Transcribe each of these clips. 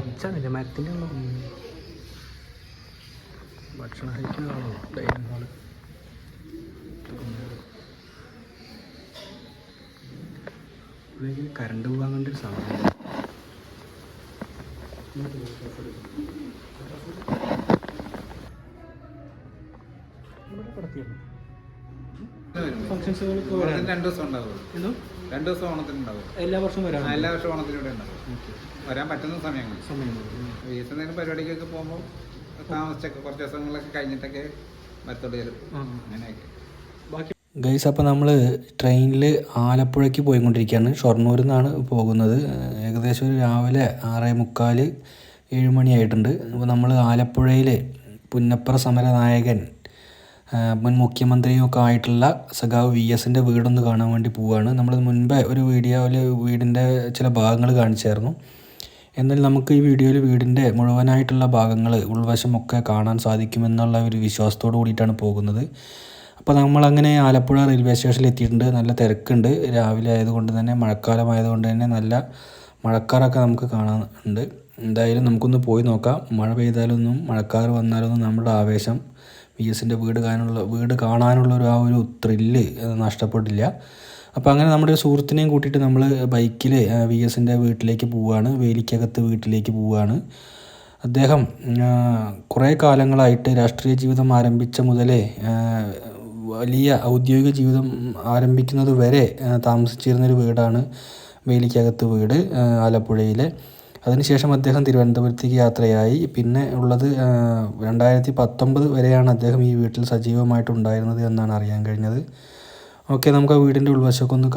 പച്ചാണില്ലേ മരത്തിന്റെ ഉള്ളു ഭക്ഷണം കഴിക്കുന്നതാണോ ഡൈനിങ് ഹാൾ. കറണ്ട് പോകാൻ ഒരു സമയം ഫംഗ്ഷൻസുകൾക്ക് ഓണത്തിന് രണ്ട് ദിവസം ഉണ്ടാവും എന്തോ? രണ്ട് ദിവസം ഓണത്തിന് ഉണ്ടാവും എല്ലാ വർഷവും വരാം എല്ലാ വർഷവും ഓണത്തിന് ഇവിടെ ഉണ്ടാവും. വരാൻ പറ്റുന്ന സമയങ്ങൾ. എന്തെങ്കിലും പരിപാടിക്കൊക്കെ പോകുമ്പോൾ താമസിച്ചൊക്കെ കുറച്ച് ദിവസങ്ങളൊക്കെ കഴിഞ്ഞിട്ടൊക്കെ വരത്തോട് വരും. അങ്ങനെയൊക്കെ. ഗൈസ് അപ്പോൾ നമ്മൾ ട്രെയിനിൽ ആലപ്പുഴയ്ക്ക് പോയിക്കൊണ്ടിരിക്കുകയാണ്. ഷൊർണൂരിൽ നിന്നാണ് പോകുന്നത്. ഏകദേശം ഒരു രാവിലെ ആറേ മുക്കാൽ ഏഴ് മണിയായിട്ടുണ്ട്. അപ്പോൾ നമ്മൾ ആലപ്പുഴയിൽ പുന്നപ്ര സമര നായകൻ ആ, മുൻ മുഖ്യമന്ത്രിയും ഒക്കെ ആയിട്ടുള്ള സഖാവ് വി എസിന്റെ വീടൊന്ന് കാണാൻ വേണ്ടി പോവുകയാണ് നമ്മൾ മുൻപേ ഒരു വീഡിയോയിൽ വീടിന്റെ ചില ഭാഗങ്ങൾ കാണിച്ചായിരുന്നു. എന്നാൽ നമുക്ക് ഈ വീഡിയോയിൽ വീടിന്റെ മുഴുവനായിട്ടുള്ള ഭാഗങ്ങൾ ഉൾവശമൊക്കെ കാണാൻ സാധിക്കുമെന്നുള്ള ഒരു വിശ്വാസത്തോടു കൂടിയിട്ടാണ് പോകുന്നത്. അപ്പോൾ നമ്മളങ്ങനെ ആലപ്പുഴ റെയിൽവേ സ്റ്റേഷനിൽ എത്തിയിട്ടുണ്ട്. നല്ല തിരക്കുണ്ട്. രാവിലെ ആയതുകൊണ്ട് തന്നെ മഴക്കാലമായതുകൊണ്ട് തന്നെ നല്ല മഴക്കാറൊക്കെ നമുക്ക് കാണാനുണ്ട് എന്തായാലും നമുക്കൊന്ന് പോയി നോക്കാം. മഴ പെയ്താലൊന്നും മഴക്കാർ വന്നാലൊന്നും നമ്മുടെ ആവേശം വി എസിന്റെ വീട് കാണാനുള്ള വീട് കാണാനുള്ള ഒരു ആ ഒരു ത്രില്ല് നഷ്ടപ്പെട്ടില്ല. അപ്പോൾ അങ്ങനെ നമ്മുടെ സുഹൃത്തിനെയും കൂട്ടിയിട്ട് നമ്മൾ ബൈക്കിൽ വി എസിന്റെ വീട്ടിലേക്ക് പോവുകയാണ് വേലിക്കകത്ത് വീട്ടിലേക്ക് പോവുകയാണ് അദ്ദേഹം കുറേ കാലങ്ങളായിട്ട് രാഷ്ട്രീയ ജീവിതം ആരംഭിച്ച മുതലേ വലിയ ഔദ്യോഗിക ജീവിതം ആരംഭിക്കുന്നത് വരെ താമസിച്ചിരുന്നൊരു വീടാണ് വേലിക്കകത്ത് വീട് ആലപ്പുഴയിലെ. അതിനുശേഷം അദ്ദേഹം തിരുവനന്തപുരത്തേക്ക് യാത്രയായി. പിന്നെ ഉള്ളത് രണ്ടായിരത്തി പത്തൊമ്പത് വരെയാണ് അദ്ദേഹം ഈ വീട്ടിൽ സജീവമായിട്ടുണ്ടായിരുന്നത് എന്നാണ് അറിയാൻ കഴിഞ്ഞത്. ഓക്കെ നമുക്ക് ആ വീടിന്റെ ഉൾവശമൊക്കെ ഒന്ന്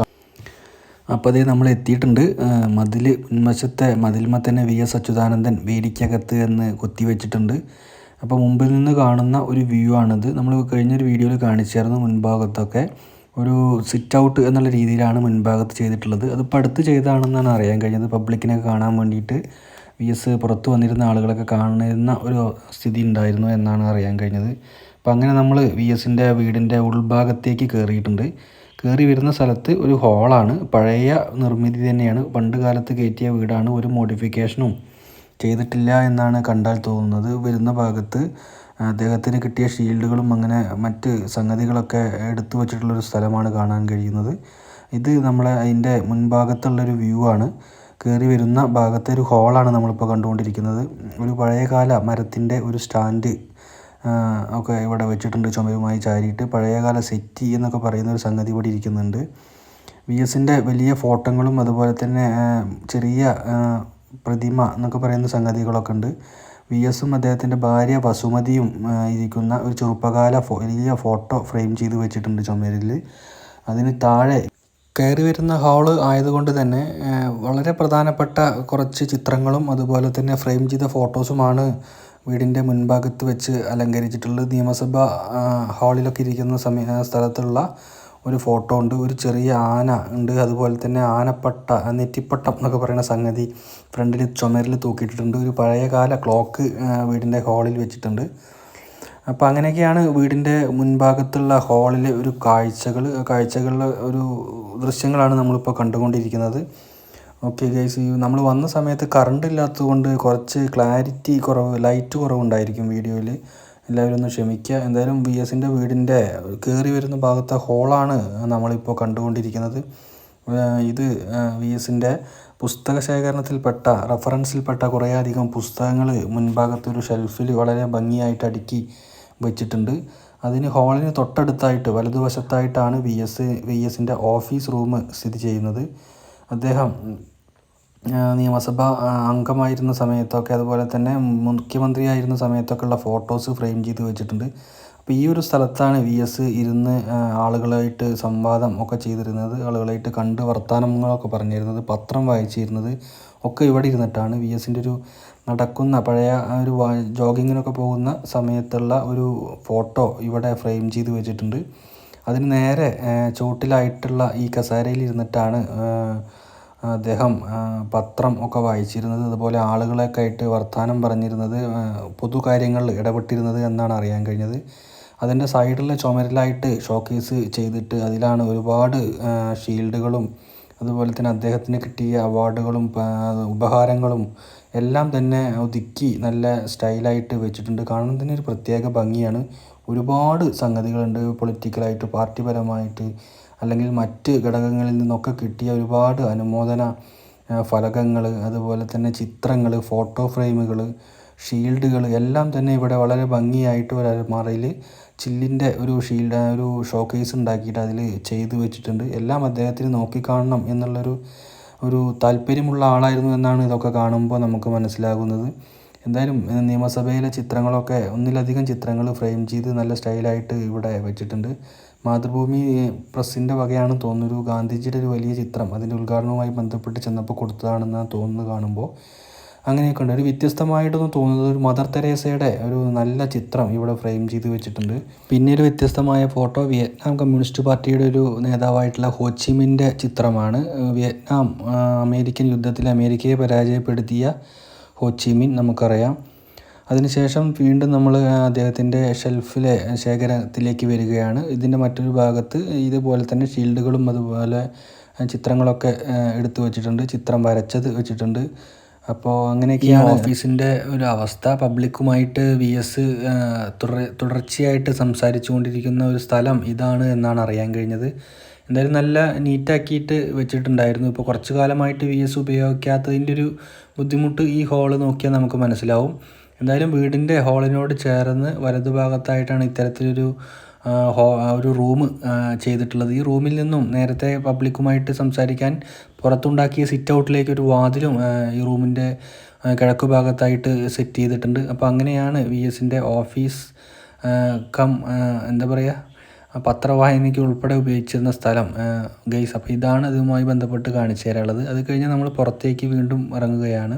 അപ്പോൾ അതേ നമ്മൾ എത്തിയിട്ടുണ്ട്. മതിൽ മുൻവശത്തെ മതിൽമ തന്നെ വി എസ് അച്യുതാനന്ദൻ വേലിക്കകത്ത് എന്ന് കൊത്തിവെച്ചിട്ടുണ്ട്. അപ്പോൾ മുമ്പിൽ നിന്ന് കാണുന്ന ഒരു വ്യൂ ആണിത്. നമ്മൾ കഴിഞ്ഞൊരു വീഡിയോയിൽ കാണിച്ചായിരുന്നു മുൻഭാഗത്തൊക്കെ. ഒരു സിറ്റ് ഔട്ട് എന്നുള്ള രീതിയിലാണ് മുൻഭാഗത്ത് ചെയ്തിട്ടുള്ളത്. അതിപ്പോൾ അടുത്ത് ചെയ്തതാണെന്നാണ് അറിയാൻ കഴിഞ്ഞത്. പബ്ലിക്കിനെ കാണാൻ വേണ്ടിയിട്ട് വി എസ് പുറത്ത് വന്നിരുന്ന ആളുകളൊക്കെ കാണുന്ന ഒരു സ്ഥിതി ഉണ്ടായിരുന്നു എന്നാണ് അറിയാൻ കഴിഞ്ഞത്. അപ്പം അങ്ങനെ നമ്മൾ വി എസിന്റെ വീടിന്റെ ഉൾഭാഗത്തേക്ക് കയറിയിട്ടുണ്ട് കയറി വരുന്ന സ്ഥലത്ത് ഒരു ഹോളാണ് പഴയ നിർമ്മിതി തന്നെയാണ്. പണ്ട് കാലത്ത് കയറ്റിയ വീടാണ്. ഒരു മോഡിഫിക്കേഷനും ചെയ്തിട്ടില്ല എന്നാണ് കണ്ടാൽ തോന്നുന്നത്. വരുന്ന ഭാഗത്ത് അദ്ദേഹത്തിന് കിട്ടിയ ഷീൽഡുകളും അങ്ങനെ മറ്റ് സംഗതികളൊക്കെ എടുത്തു വച്ചിട്ടുള്ളൊരു സ്ഥലമാണ് കാണാൻ കഴിയുന്നത്. ഇത് നമ്മളെ അതിന്റെ മുൻഭാഗത്തുള്ളൊരു വ്യൂ ആണ്. കയറി വരുന്ന ഭാഗത്തെ ഒരു ഹോളാണ് നമ്മളിപ്പോൾ കണ്ടുകൊണ്ടിരിക്കുന്നത്. ഒരു പഴയകാല മരത്തിന്റെ ഒരു സ്റ്റാൻഡ് ഒക്കെ ഇവിടെ വെച്ചിട്ടുണ്ട് ചുമരുമായി ചാരിയിട്ട്. പഴയകാല സെറ്റ് എന്നൊക്കെ പറയുന്ന ഒരു സംഗതി ഇവിടെ ഇരിക്കുന്നുണ്ട്. വി എസിന്റെ വലിയ ഫോട്ടോകളും അതുപോലെ തന്നെ ചെറിയ പ്രതിമ എന്നൊക്കെ പറയുന്ന സംഗതികളൊക്കെ ഉണ്ട്. വി എസും അദ്ദേഹത്തിന്റെ ഭാര്യ വസുമതിയും ഇരിക്കുന്ന ഒരു ചെറുപ്പകാല ഫോ വലിയ ഫോട്ടോ ഫ്രെയിം ചെയ്ത് വെച്ചിട്ടുണ്ട് ചുമരിൽ. അതിന് താഴെ കയറി വരുന്ന ഹാൾ ആയതുകൊണ്ട് തന്നെ വളരെ പ്രധാനപ്പെട്ട കുറച്ച് ചിത്രങ്ങളും അതുപോലെ തന്നെ ഫ്രെയിം ചെയ്ത ഫോട്ടോസുമാണ് വീടിന്റെ മുൻഭാഗത്ത് വെച്ച് അലങ്കരിച്ചിട്ടുള്ളത്. നിയമസഭ ഹാളിലൊക്കെ ഇരിക്കുന്ന സമയ സ്ഥലത്തുള്ള ഒരു ഫോട്ടോ ഉണ്ട് ഒരു ചെറിയ ആന ഉണ്ട് അതുപോലെ തന്നെ ആനപ്പട്ട നെറ്റിപ്പട്ടം എന്നൊക്കെ പറയുന്ന സംഗതി ഫ്രണ്ടിൽ ചുമരിൽ തൂക്കിയിട്ടിട്ടുണ്ട്. ഒരു പഴയകാല ക്ലോക്ക് വീടിന്റെ ഹാളിൽ വെച്ചിട്ടുണ്ട്. അപ്പോൾ അങ്ങനെയൊക്കെയാണ് വീടിന്റെ മുൻഭാഗത്തുള്ള ഹാളിലെ ഒരു കാഴ്ചകൾ കാഴ്ചകളിലെ ഒരു ദൃശ്യങ്ങളാണ് നമ്മളിപ്പോൾ കണ്ടുകൊണ്ടിരിക്കുന്നത്. ഓക്കെ ഗൈസ് നമ്മൾ വന്ന സമയത്ത് കറണ്ട് ഇല്ലാത്തതുകൊണ്ട് കുറച്ച് ക്ലാരിറ്റി കുറവ് ലൈറ്റ് കുറവുണ്ടായിരിക്കും വീഡിയോയിൽ എല്ലാവരും ഒന്ന് ക്ഷമിക്കുക. എന്തായാലും വി എസിന്റെ വീടിന്റെ കയറി വരുന്ന ഭാഗത്തെ ഹോളാണ് നമ്മളിപ്പോൾ കണ്ടുകൊണ്ടിരിക്കുന്നത്. ഇത് വി എസിന്റെ പുസ്തക ശേഖരണത്തിൽപ്പെട്ട റെഫറൻസിൽപ്പെട്ട കുറേയധികം പുസ്തകങ്ങൾ മുൻഭാഗത്തൊരു ഷെൽഫിൽ വളരെ ഭംഗിയായിട്ട് അടുക്കി വെച്ചിട്ടുണ്ട്. അതിന് ഹോളിന് തൊട്ടടുത്തായിട്ട് വലതുവശത്തായിട്ടാണ് വി എസ് വി എസിന്റെ ഓഫീസ് റൂം സ്ഥിതി ചെയ്യുന്നത്. അദ്ദേഹം നിയമസഭ അംഗമായിരുന്ന സമയത്തൊക്കെ അതുപോലെ തന്നെ മുഖ്യമന്ത്രിയായിരുന്ന സമയത്തൊക്കെ ഉള്ള ഫോട്ടോസ് ഫ്രെയിം ചെയ്ത് വെച്ചിട്ടുണ്ട്. അപ്പോൾ ഈ ഒരു സ്ഥലത്താണ് വി എസ് ഇരുന്ന് ആളുകളായിട്ട് സംവാദം ഒക്കെ ചെയ്തിരുന്നത് ആളുകളായിട്ട് കണ്ട് വർത്തമാനങ്ങളൊക്കെ പറഞ്ഞിരുന്നത് പത്രം വായിച്ചിരുന്നത് ഒക്കെ ഇവിടെ ഇരുന്നിട്ടാണ് വി എസിന്റെ ഒരു നടക്കുന്ന പഴയ ഒരു ജോഗിങ്ങിനൊക്കെ പോകുന്ന സമയത്തുള്ള ഒരു ഫോട്ടോ ഇവിടെ ഫ്രെയിം ചെയ്ത് വെച്ചിട്ടുണ്ട്. അതിന് നേരെ ചുവട്ടിലായിട്ടുള്ള ഈ കസേരയിൽ ഇരുന്നിട്ടാണ് അദ്ദേഹം പത്രം ഒക്കെ വായിച്ചിരുന്നത് അതുപോലെ ആളുകളൊക്കെ ആയിട്ട് വർത്തമാനം പറഞ്ഞിരുന്നത് പൊതു പൊതുകാര്യങ്ങളിൽ ഇടപെട്ടിരുന്നത് എന്നാണ് അറിയാൻ കഴിഞ്ഞത്. അതിന്റെ സൈഡിലെ ചുമരിലായിട്ട് ഷോക്കേസ് ചെയ്തിട്ട് അതിലാണ് ഒരുപാട് ഷീൽഡുകളും അതുപോലെ തന്നെ അദ്ദേഹത്തിന് കിട്ടിയ അവാർഡുകളും ഉപഹാരങ്ങളും എല്ലാം തന്നെ ഒതുക്കി നല്ല സ്റ്റൈലായിട്ട് വെച്ചിട്ടുണ്ട്. കാണുന്നതിന് ഒരു പ്രത്യേക ഭംഗിയാണ്. ഒരുപാട് സംഗതികളുണ്ട്. പൊളിറ്റിക്കലായിട്ട് പാർട്ടിപരമായിട്ട് അല്ലെങ്കിൽ മറ്റ് ഘടകങ്ങളിൽ നിന്നൊക്കെ കിട്ടിയ ഒരുപാട് അനുമോദന ഫലകങ്ങൾ അതുപോലെ തന്നെ ചിത്രങ്ങൾ ഫോട്ടോ ഫ്രെയിമുകൾ ഷീൽഡുകൾ എല്ലാം തന്നെ ഇവിടെ വളരെ ഭംഗിയായിട്ട് ഒരു അലമാറയിൽ ചില്ലിന്റെ ഒരു ഷീൽഡ് ഒരു ഷോക്കേസ് ഉണ്ടാക്കിയിട്ട് അതിൽ ചെയ്തു വെച്ചിട്ടുണ്ട്. എല്ലാം അദ്ദേഹത്തിന് നോക്കിക്കാണണം എന്നുള്ളൊരു ഒരു താല്പര്യമുള്ള ആളായിരുന്നു എന്നാണ് ഇതൊക്കെ കാണുമ്പോൾ നമുക്ക് മനസ്സിലാകുന്നത്. എന്തായാലും നിയമസഭയിലെ ചിത്രങ്ങളൊക്കെ ഒന്നിലധികം ചിത്രങ്ങൾ ഫ്രെയിം ചെയ്ത് നല്ല സ്റ്റൈലായിട്ട് ഇവിടെ വെച്ചിട്ടുണ്ട്. മാതൃഭൂമി പ്രസ്സിന്റെ വകയാണ് തോന്നുന്നു. ഗാന്ധിജിയുടെ ഒരു വലിയ ചിത്രം അതിന്റെ ഉദ്ഘാടനവുമായി ബന്ധപ്പെട്ട് ചെന്നപ്പോൾ കൊടുത്തതാണെന്ന് തോന്നുന്നു കാണുമ്പോൾ. അങ്ങനെയൊക്കെ ഉണ്ട്. ഒരു വ്യത്യസ്തമായിട്ടൊന്നും തോന്നുന്നത് ഒരു മദർ തെരേസയുടെ ഒരു നല്ല ചിത്രം ഇവിടെ ഫ്രെയിം ചെയ്ത് വെച്ചിട്ടുണ്ട്. പിന്നെ ഒരു വ്യത്യസ്തമായ ഫോട്ടോ വിയറ്റ്നാം കമ്മ്യൂണിസ്റ്റ് പാർട്ടിയുടെ ഒരു നേതാവായിട്ടുള്ള ഹോച്ചിമിന്റെ ചിത്രമാണ്. വിയറ്റ്നാം അമേരിക്കൻ യുദ്ധത്തിൽ അമേരിക്കയെ പരാജയപ്പെടുത്തിയ ഹോച്ചിമിൻ നമുക്കറിയാം. അതിനുശേഷം വീണ്ടും നമ്മൾ അദ്ദേഹത്തിന്റെ ഷെൽഫിലെ ശേഖരത്തിലേക്ക് വരികയാണ്. ഇതിന്റെ മറ്റൊരു ഭാഗത്ത് ഇതുപോലെ തന്നെ ഷീൽഡുകളും അതുപോലെ ചിത്രങ്ങളൊക്കെ എടുത്തു വച്ചിട്ടുണ്ട്. ചിത്രം വരച്ചത് വെച്ചിട്ടുണ്ട്. അപ്പോൾ അങ്ങനെയൊക്കെയാണ് ഓഫീസിന്റെ ഒരു അവസ്ഥ. പബ്ലിക്കുമായിട്ട് വി എസ് തുടർച്ചയായിട്ട് സംസാരിച്ചു കൊണ്ടിരിക്കുന്ന ഒരു സ്ഥലം ഇതാണ് എന്നാണ് അറിയാൻ കഴിഞ്ഞത്. എന്തായാലും നല്ല നീറ്റാക്കിയിട്ട് വെച്ചിട്ടുണ്ടായിരുന്നു. ഇപ്പോൾ കുറച്ച് കാലമായിട്ട് വി എസ് ഉപയോഗിക്കാത്തതിന്റെ ഒരു ബുദ്ധിമുട്ട് ഈ ഹോൾ നോക്കിയാൽ നമുക്ക് മനസ്സിലാവും. എന്തായാലും വീടിന്റെ ഹോളിനോട് ചേർന്ന് വലതു ഭാഗത്തായിട്ടാണ് ഇത്തരത്തിലൊരു ഹോ ഒരു റൂം ചെയ്തിട്ടുള്ളത്. ഈ റൂമിൽ നിന്നും നേരത്തെ പബ്ലിക്കുമായിട്ട് സംസാരിക്കാൻ പുറത്തുണ്ടാക്കിയ സിറ്റ് ഔട്ടിലേക്ക് ഒരു വാതിലും ഈ റൂമിന്റെ കിഴക്ക് ഭാഗത്തായിട്ട് സെറ്റ് ചെയ്തിട്ടുണ്ട്. അപ്പോൾ അങ്ങനെയാണ് വി എസിന്റെ ഓഫീസ് കം എന്താ പറയുക പത്രവായനയ്ക്ക് ഉൾപ്പെടെ ഉപയോഗിച്ചിരുന്ന സ്ഥലം ഗൈസ് അപ്പോൾ ഇതാണ് ഇതുമായി ബന്ധപ്പെട്ട് കാണിച്ചു തരാനുള്ളത്. അത് കഴിഞ്ഞ് നമ്മൾ പുറത്തേക്ക് വീണ്ടും ഇറങ്ങുകയാണ്.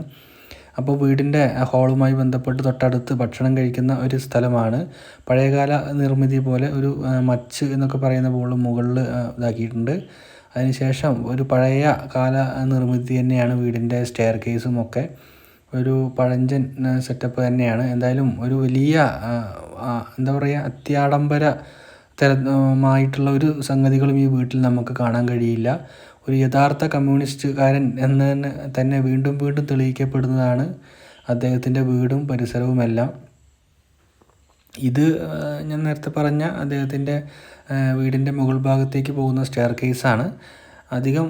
അപ്പോൾ വീടിന്റെ ഹാളുമായി ബന്ധപ്പെട്ട് തൊട്ടടുത്ത് ഭക്ഷണം കഴിക്കുന്ന ഒരു സ്ഥലമാണ്. പഴയകാല നിർമ്മിതി പോലെ ഒരു മച്ച് എന്നൊക്കെ പറയുന്ന പോലെ മുകളിൽ ഇതാക്കിയിട്ടുണ്ട്. അതിനുശേഷം ഒരു പഴയ കാല നിർമ്മിതി തന്നെയാണ് വീടിന്റെ സ്റ്റെയർ കേസും ഒക്കെ. ഒരു പഴഞ്ചൻ സെറ്റപ്പ് തന്നെയാണ്. എന്തായാലും ഒരു വലിയ എന്താ പറയുക അത്യാഡംബര തരമായിട്ടുള്ള ഒരു സംഗതികളും ഈ വീട്ടിൽ നമുക്ക് കാണാൻ കഴിയില്ല. ഒരു യഥാർത്ഥ കമ്മ്യൂണിസ്റ്റുകാരൻ എന്ന് തന്നെ തന്നെ വീണ്ടും വീണ്ടും തെളിയിക്കപ്പെടുന്നതാണ് അദ്ദേഹത്തിന്റെ വീടും പരിസരവുമെല്ലാം ഇത് ഞാൻ നേരത്തെ പറഞ്ഞ അദ്ദേഹത്തിന്റെ വീടിന്റെ മുകൾ ഭാഗത്തേക്ക് പോകുന്ന സ്റ്റെയർ കേസാണ് അധികം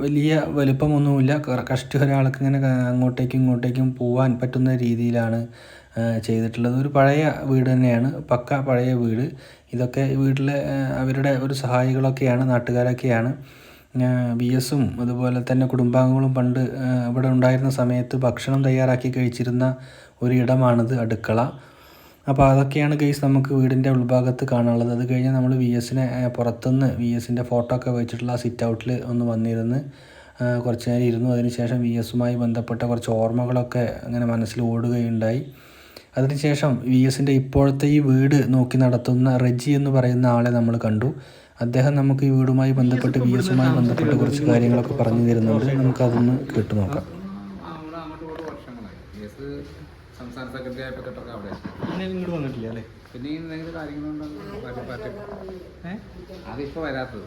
വലിയ വലുപ്പമൊന്നുമില്ല. കഷ്ടി ഒരാൾക്ക് ഇങ്ങനെ അങ്ങോട്ടേക്കും ഇങ്ങോട്ടേക്കും പോകാൻ പറ്റുന്ന രീതിയിലാണ് ചെയ്തിട്ടുള്ളത്. ഒരു പഴയ വീട് തന്നെയാണ്. പക്ക പഴയ വീട്. ഇതൊക്കെ വീട്ടിലെ അവരുടെ ഒരു സഹായികളൊക്കെയാണ് നാട്ടുകാരൊക്കെയാണ്. ബി എസും അതുപോലെ തന്നെ കുടുംബാംഗങ്ങളും പണ്ട് ഇവിടെ ഉണ്ടായിരുന്ന സമയത്ത് ഭക്ഷണം തയ്യാറാക്കി കഴിച്ചിരുന്ന ഒരു ഇടമാണിത് അടുക്കള. അപ്പോൾ അതൊക്കെയാണ് കേസ് നമുക്ക് വീടിന്റെ ഉൾഭാഗത്ത് കാണാനുള്ളത്. അത് കഴിഞ്ഞ് നമ്മൾ വി എസിനെ പുറത്തുനിന്ന് വി എസിന്റെ ഫോട്ടോ ഒക്കെ വെച്ചിട്ടുള്ള സിറ്റ് ഔട്ടിൽ ഒന്ന് വന്നിരുന്ന് കുറച്ച് നേരം ഇരുന്നു. അതിനുശേഷം വി എസുമായി ബന്ധപ്പെട്ട കുറച്ച് ഓർമ്മകളൊക്കെ അങ്ങനെ മനസ്സിൽ ഓടുകയുണ്ടായി. അതിനുശേഷം വി എസിന്റെ ഇപ്പോഴത്തെ ഈ വീട് നോക്കി നടത്തുന്ന റെജി എന്ന് പറയുന്ന ആളെ നമ്മൾ കണ്ടു. അദ്ദേഹം നമുക്ക് ഈ വീടുമായി ബന്ധപ്പെട്ട് വി എസുമായി ബന്ധപ്പെട്ട് കുറച്ച് കാര്യങ്ങളൊക്കെ പറഞ്ഞു തരുന്നുണ്ട്. നമുക്കതൊന്ന് കേട്ടു നോക്കാം. സംസ്ഥാന സെക്രട്ടറി ആയപ്പോൾ തൊട്ടൊക്കെ അവിടെ അങ്ങനെ ഇങ്ങോട്ട് വന്നിട്ടില്ല അല്ലേ പിന്നെ എന്തെങ്കിലും അതിപ്പോൾ വരാത്തത്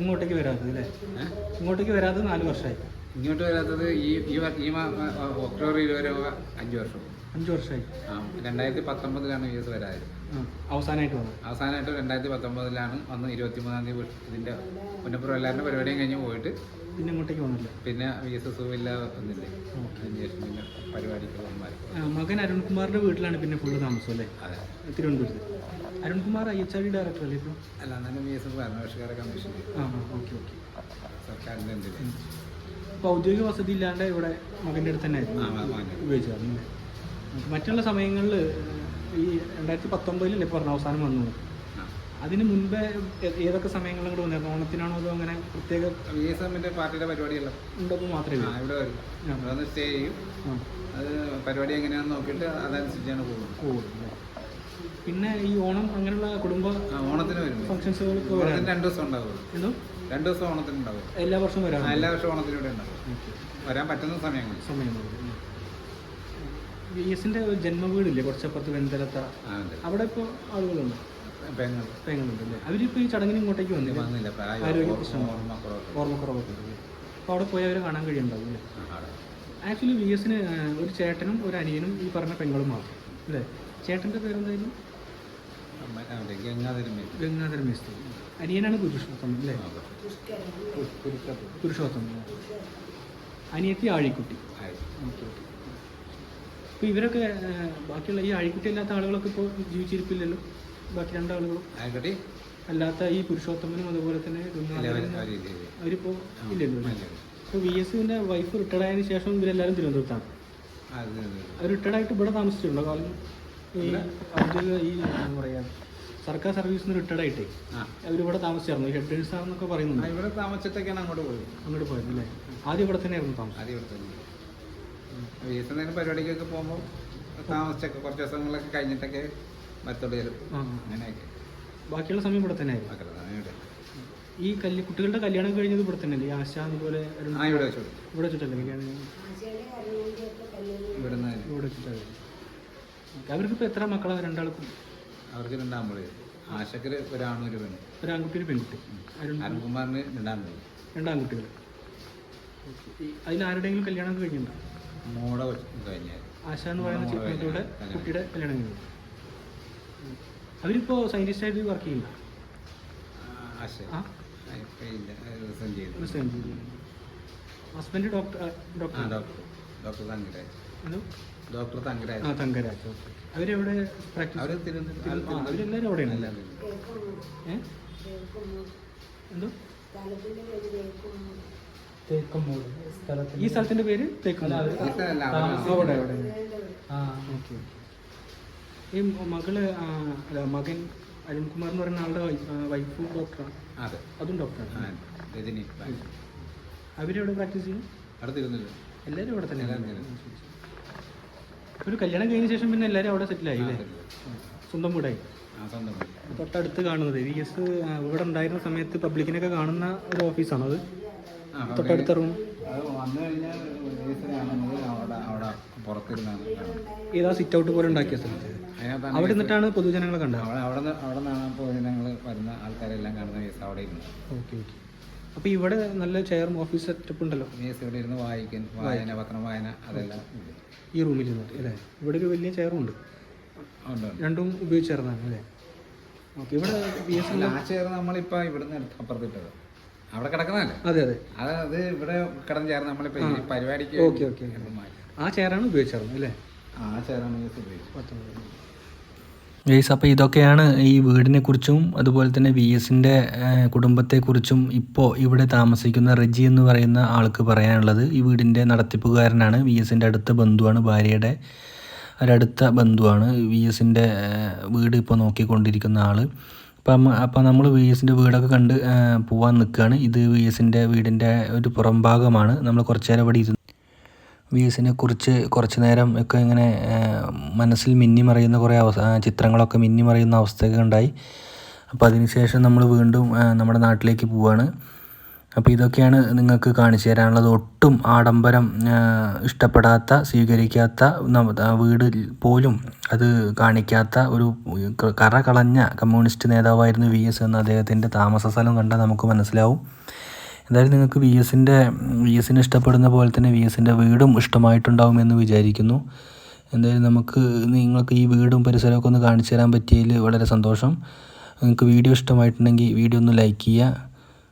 ഇങ്ങോട്ടേക്ക് വരാത്തത് അല്ലേ? ഇങ്ങോട്ടേക്ക് വരാത്തത് നാല് വർഷമായി. ഇങ്ങോട്ട് വരാത്തത് ഈ ഈ ഒക്ടോബർ ഇരുപത് അഞ്ച് വർഷം. അഞ്ച് വർഷമായി. ആ രണ്ടായിരത്തി പത്തൊമ്പതിലാണ് യു എസ് വരായത് അവസാനമായിട്ട് വന്നു. അവസാനമായിട്ട് രണ്ടായിരത്തി പത്തൊമ്പതിലാണ് വന്ന് ഇരുപത്തി മൂന്നാം തീയതി ഇതിന്റെ പുന്നപ്പുറം എല്ലാവരുടെ പരിപാടിയും കഴിഞ്ഞ് പോയിട്ട് പിന്നെ ഇങ്ങോട്ടേക്ക് വന്നില്ല. പിന്നെ വി എസ് എസ് ഇല്ല വന്നില്ലേ അതിനുശേഷം പിന്നെ പരിപാടിക്ക് വന്നാൽ. മകൻ അരുൺകുമാറിന്റെ വീട്ടിലാണ് പിന്നെ ഫുള്ള് താമസം അല്ലേ? അതെ. തിരുവനന്തപുരത്ത്. Arunkumar I H R D director അല്ലേ ഇപ്പോൾ അല്ല എന്നാലും വി എസ് എസ് ഭരണപക്ഷക്കാരെ കമ്മീഷൻ. ആ ഓക്കെ ഓക്കെ. സർക്കാരിന്റെ എന്തിന്. അപ്പോൾ ഔദ്യോഗിക വസതി ഇല്ലാണ്ട് ഇവിടെ മകന്റെ അടുത്ത് തന്നെ ആയിരുന്നു. ഉപയോഗിച്ചു ഉപയോഗിച്ചായിരുന്നു മറ്റുള്ള സമയങ്ങളിൽ ഈ രണ്ടായിരത്തി പത്തൊമ്പതിലല്ലേ പറഞ്ഞ അവസാനം വന്നു അതിന് മുൻപേ ഏതൊക്കെ സമയങ്ങളിൽ കൂടെ വന്നിരുന്നു? ഓണത്തിനാണോ അതോ അങ്ങനെ പ്രത്യേക വി എസ് പാർട്ടിയുടെ പരിപാടിയല്ല ഉണ്ടെന്ന് മാത്രമേ ഇവിടെ വരും. വന്ന് സ്റ്റേ ചെയ്യും. അത് പരിപാടി എങ്ങനെയാണെന്ന് നോക്കിയിട്ട് അതനുസരിച്ചാണ് പോകുന്നത്. പിന്നെ ഈ ഓണം അങ്ങനെയുള്ള കുടുംബ ഓണത്തിന് വരും ഫംഗ്ഷൻസുകൾക്ക് രണ്ട് ദിവസം ഉണ്ടാവും എന്തോ? രണ്ട് ദിവസം ഓണത്തിന് ഉണ്ടാവും എല്ലാ വർഷവും വരാം എല്ലാ വർഷവും ഓണത്തിന് ഇവിടെ ഉണ്ടാവും വരാൻ പറ്റുന്ന സമയങ്ങളിൽ സമയമുണ്ട് വി എസിന്റെ ജന്മവീടില്ലേ കുറച്ചപ്പുറത്ത് വെന്തലത്ത? അവിടെ ഇപ്പോൾ ആളുകളുണ്ട്? അവരിപ്പോ അല്ലേ അവരിപ്പോൾ ഈ ചടങ്ങിന് ഇങ്ങോട്ടേക്ക് വന്നില്ല? ആരോഗ്യ പ്രശ്നം. ഓർമ്മക്കുറവ് ഓർമ്മക്കുറവൊക്കെ. അപ്പൊ അപ്പോൾ അവിടെ പോയി അവരെ കാണാൻ കഴിയുണ്ടാവും ആക്ച്വലി വി എസിന് ഒരു ചേട്ടനും ഒരു അനിയനും ഈ പറഞ്ഞ പെങ്ങളും മാത്രം അല്ലേ? ചേട്ടന്റെ പേരെന്തായിരുന്നു? ഗംഗാധരം ഗംഗാധര മേസ്ത്രി. അനിയനാണ് പുരുഷോത്തമൻ അല്ലേ? പുരുഷോത്തമൻ. അനിയത്തി ആഴിക്കുട്ടി. ഓക്കെ ഓക്കെ അപ്പോൾ ഇവരൊക്കെ ബാക്കിയുള്ള ഈ ആഴിക്കുട്ടി അല്ലാത്ത ആളുകളൊക്കെ ഇപ്പോൾ ജീവിച്ചിരിപ്പില്ലല്ലോ? ബാക്കി രണ്ടാളുകളും? ആയിക്കോട്ടെ. അല്ലാത്ത ഈ പുരുഷോത്തമനും അതുപോലെ തന്നെ അവരിപ്പോൾ ഇല്ലല്ലോ അപ്പോൾ വി എസിന്റെ വൈഫ് റിട്ടയർഡ് ആയതിനു ശേഷം ഇവരെല്ലാവരും തിരുവനന്തപുരത്താണ്. അവർ റിട്ടയർഡ് ആയിട്ട് ഇവിടെ താമസിച്ചിട്ടുണ്ടോ? കാലം ഈ ഔദ്യോഗിക ഈ എന്താ പറയുക സർക്കാർ സർവീസിൽ നിന്ന് റിട്ടയർഡ് ആയിട്ടേ. അവരിവിടെ താമസിച്ചായിരുന്നു ഹെഡ് ആ, പറയുന്നുണ്ട്. ഇവിടെ താമസിച്ചിട്ടൊക്കെയാണ് അങ്ങോട്ട് പോയത്. അങ്ങോട്ട് പോയത് അല്ലേ? ആദ്യം ഇവിടെ തന്നെയായിരുന്നു താമസം. ആദ്യം ഇവിടെ തന്നെ വി എസ് എന്തെങ്കിലും പരിപാടിക്കൊക്കെ പോകുമ്പോൾ താമസിച്ചൊക്കെ കുറച്ച് ദിവസങ്ങളൊക്കെ കഴിഞ്ഞിട്ടൊക്കെ മരത്തോട് വരും. അങ്ങനെയൊക്കെ. ബാക്കിയുള്ള സമയം ഇവിടെ തന്നെ ഇവിടെ. ഈ കല്യ കുട്ടികളുടെ കല്യാണം കഴിഞ്ഞത് ഇവിടെ തന്നെയല്ലേ? ഈ ആശ അതുപോലെ ഇവിടെ വെച്ചു ഇവിടെ വെച്ചിട്ടല്ലേ കല്യാണം കഴിഞ്ഞത്? ഇവിടെ നിന്ന് ഇവിടെ വെച്ചിട്ടല്ലേ? അവർക്ക് ഇപ്പോൾ എത്ര മക്കളാണ് രണ്ടാൾക്കും? അവർക്ക് രണ്ടാമ്പൾ ആശക്കര് ഒരാണും ഒരു പെണ്ണും. ഒരാൺകുട്ടി ഒരു പെൺകുട്ടി. അരുൺ അരുൺകുമാറിന് രണ്ടാം കുട്ടികൾ അതിൽ ആരുടെയെങ്കിലും കല്യാണം കഴിഞ്ഞിട്ടുണ്ടോ? മോടെ കഴിഞ്ഞാൽ ആശ എന്ന് പറയുന്ന കല്യാണം. കുട്ടിയുടെ കല്യാണം കഴിഞ്ഞു. അവരിപ്പോൾ സയന്റിസ്റ്റായിട്ട് വർക്ക് ചെയ്യുന്നു? ആശ. ദിവസം ചെയ്തു. Husband doctor doctor doctor doctor Thankaraj. Hello doctor Thankaraj. ആ തങ്കരാജ്. ഓക്കെ അവരെവിടെ പ്രാക്ടീസ് അവർ തിരുവനന്തപുരം അവരെല്ലാവരും അവിടെയാണ്. എല്ലാവരും. ഈ സ്ഥലത്തിന്റെ പേര് ഈ സ്ഥലമല്ല, ആ, അവിടെ. അവിടെ അവിടെ. ആ. ഓക്കെ ഈ മകൾ അല്ല മകൻ അരുൺകുമാർ എന്ന് പറയുന്ന ആളുടെ വൈഫ് ഡോക്ടറാണ്. അതെ. ഡോക്ടറാണ്. അവരെവിടെ പ്രാക്ടീസ് ചെയ്യും? അവിടെ എല്ലാവരും ഇവിടെ തന്നെ. ഒരു കല്യാണം കഴിഞ്ഞ ശേഷം പിന്നെ എല്ലാവരും അവിടെ സെറ്റിലായി. അല്ലേ സ്വന്തം വീടായി. വീട്. തൊട്ടടുത്ത് കാണുന്നത്. വി എസ് ഇവിടെ ഉണ്ടായിരുന്ന സമയത്ത് പബ്ലിക്കിനൊക്കെ കാണുന്ന ഒരു ഓഫീസാണ് അത്? ആ, അപ്പം തൊട്ടടുത്ത റൂം. ഏതാ സിറ്റ് ഔട്ട് പോലെ ഉണ്ടാക്കിയ സ്ഥലത്ത് അവിടെ നിന്നിട്ടാണ് പൊതുജനങ്ങളെ കണ്ടത്? അവിടെ അവിടെ നിന്ന് അവിടെ നിന്നാണ് പൊതുജനങ്ങൾ വരുന്ന ആൾക്കാരെല്ലാം കാണുന്ന കേസ് അവിടെ ഇരുന്നു ഓക്കെ ഓക്കെ. അപ്പോൾ ഇവിടെ നല്ല ചെയറും ഓഫീസ് സെറ്റപ്പ് ഉണ്ടല്ലോ? കേസ് ഇവിടെ ഇരുന്ന് വായിക്കും. വായന പത്രം വായന അതെല്ലാം ഈ റൂമിൽ ഇരുന്നിട്ട് അല്ലേ? ഇവിടെ ഒരു വലിയ ചെയറും ഉണ്ട്. രണ്ടും ഉപയോഗിച്ച് ഉപയോഗിച്ചേർന്നാണ് അല്ലേ? ഓക്കെ ഇവിടെ ബി എസ് എൻ ആ ചെയർ നമ്മളിപ്പോൾ ഇവിടുന്ന് അപ്പുറത്തിട്ടത്. അവിടെ കിടക്കുന്നതല്ലേ? അതെ അതെ. അത് ഇവിടെ കിടന്ന് ചേർന്ന് നമ്മളിപ്പോ ഈ പരിപാടിക്ക് ഓക്കെ ഓക്കെ ആ ചെയറാണ് ഉപയോഗിച്ചായിരുന്നു അല്ലേ? ആ ചെയറാണ് ഉപയോഗിച്ചത്. പത്തൊമ്പത് ഗൈസ് അപ്പോൾ ഇതൊക്കെയാണ് ഈ വീടിനെ കുറിച്ചും അതുപോലെ തന്നെ വി എസിന്റെ കുടുംബത്തെക്കുറിച്ചും ഇപ്പോൾ ഇവിടെ താമസിക്കുന്ന റെജി എന്ന് പറയുന്ന ആൾക്ക് പറയാനുള്ളത്. ഈ വീടിന്റെ നടത്തിപ്പുകാരനാണ് വി എസിന്റെ അടുത്ത ബന്ധുവാണ് ഭാര്യയുടെ ഒരടുത്ത ബന്ധുവാണ് വി എസിന്റെ വീട് ഇപ്പോൾ നോക്കിക്കൊണ്ടിരിക്കുന്ന ആൾ അപ്പം അപ്പം നമ്മൾ വി എസിന്റെ വീടൊക്കെ കണ്ട് പോവാൻ നിൽക്കുകയാണ് ഇത് വി എസിന്റെ വീടിന്റെ ഒരു പുറം ഭാഗമാണ്. നമ്മൾ കുറച്ച് നേരം ഇവിടെ ഇരുന്ന് വി എസിനെ കുറിച്ച് കുറച്ച് നേരം ഒക്കെ ഇങ്ങനെ മനസ്സിൽ മിന്നി മറിയുന്ന കുറേ അവസ്ഥ ചിത്രങ്ങളൊക്കെ മിന്നി മറിയുന്ന അവസ്ഥയൊക്കെ ഉണ്ടായി. അപ്പോൾ അതിനുശേഷം നമ്മൾ വീണ്ടും നമ്മുടെ നാട്ടിലേക്ക് പോവാണ്. അപ്പോൾ ഇതൊക്കെയാണ് നിങ്ങൾക്ക് കാണിച്ചു തരാനുള്ളത്. ഒട്ടും ആഡംബരം ഇഷ്ടപ്പെടാത്ത സ്വീകരിക്കാത്ത വീട് പോലും അത് കാണിക്കാത്ത ഒരു കറ കളഞ്ഞ കമ്മ്യൂണിസ്റ്റ് നേതാവായിരുന്നു വി എസ് എന്ന് അദ്ദേഹത്തിന്റെ താമസ സ്ഥലം കണ്ടാൽ നമുക്ക് മനസ്സിലാവും. എന്തായാലും നിങ്ങൾക്ക് വി എസിന്റെ വി എസിനെ ഇഷ്ടപ്പെടുന്ന പോലെ തന്നെ വി എസിന്റെ വീടും ഇഷ്ടമായിട്ടുണ്ടാവുമെന്ന് വിചാരിക്കുന്നു. എന്തായാലും നമുക്ക് നിങ്ങൾക്ക് ഈ വീടും പരിസരമൊക്കെ ഒന്ന് കാണിച്ചു തരാൻ പറ്റിയതിൽ വളരെ സന്തോഷം. നിങ്ങൾക്ക് വീഡിയോ ഇഷ്ടമായിട്ടുണ്ടെങ്കിൽ വീഡിയോ ഒന്ന് ലൈക്ക് ചെയ്യുക.